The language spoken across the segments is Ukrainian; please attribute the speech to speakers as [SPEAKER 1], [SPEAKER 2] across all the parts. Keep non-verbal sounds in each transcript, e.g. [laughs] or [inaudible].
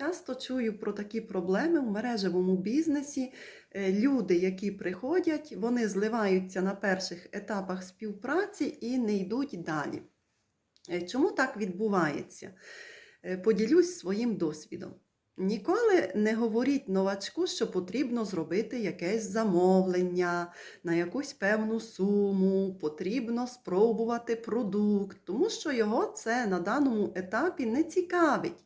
[SPEAKER 1] Часто чую про такі проблеми в мережевому бізнесі. Е, Люди, які приходять, вони зливаються на перших етапах співпраці і не йдуть далі. Е, Чому так відбувається? Е, Поділюсь своїм досвідом. Ніколи не говоріть новачку, що потрібно зробити якесь замовлення на якусь певну суму, потрібно спробувати продукт, тому що його це на даному етапі не цікавить.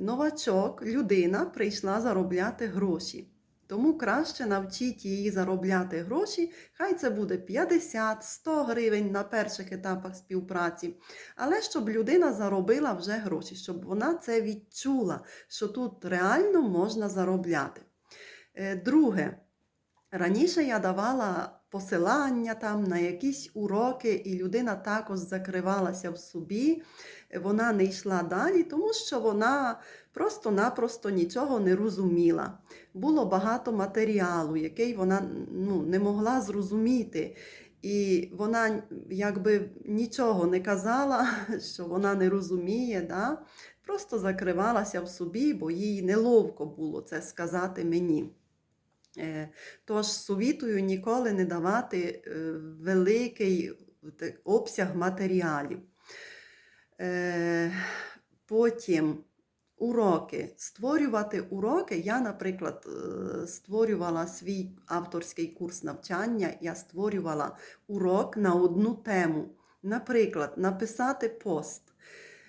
[SPEAKER 1] Новачок, людина прийшла заробляти гроші. Тому краще навчіть її заробляти гроші, хай це буде 50-100 гривень на перших етапах співпраці, але щоб людина заробила вже гроші, щоб вона це відчула, що тут реально можна заробляти. Е, Друге, раніше я давала посилання там на якісь уроки, і людина також закривалася в собі, вона не йшла далі, тому що вона просто-напросто нічого не розуміла. Було багато матеріалу, який вона ну, не могла зрозуміти. І вона якби нічого не казала, [laughs] що вона не розуміє, да? просто закривалася в собі, бо їй неловко було це сказати мені. Е, Тож совітую ніколи не давати е, великий обсяг матеріалів. Е, Потім уроки. Створювати уроки. Я, наприклад, створювала свій авторський курс навчання, я створювала урок на одну тему. Наприклад, написати пост,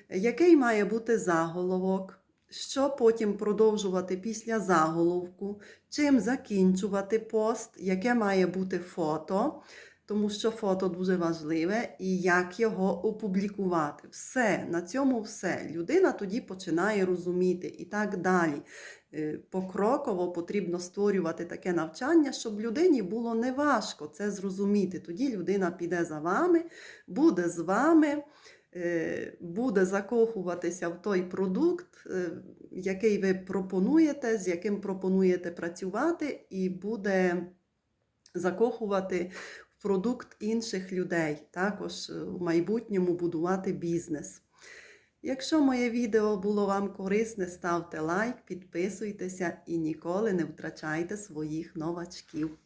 [SPEAKER 1] який має бути заголовок, що потім продовжувати після заголовку, чим закінчувати пост, яке має бути фото, тому що фото дуже важливе, і як його опублікувати. Все, на цьому все. Людина тоді починає розуміти і так далі. Е, Покроково потрібно створювати таке навчання, щоб людині було неважко це зрозуміти. Тоді людина піде за вами, буде з вами, буде закохуватися в той продукт, е, який ви пропонуєте, з яким пропонуєте працювати, і буде закохувати в продукт інших людей, також е, в майбутньому будувати бізнес. Якщо моє відео було вам корисне, ставте лайк, підписуйтеся і ніколи не втрачайте своїх новачків.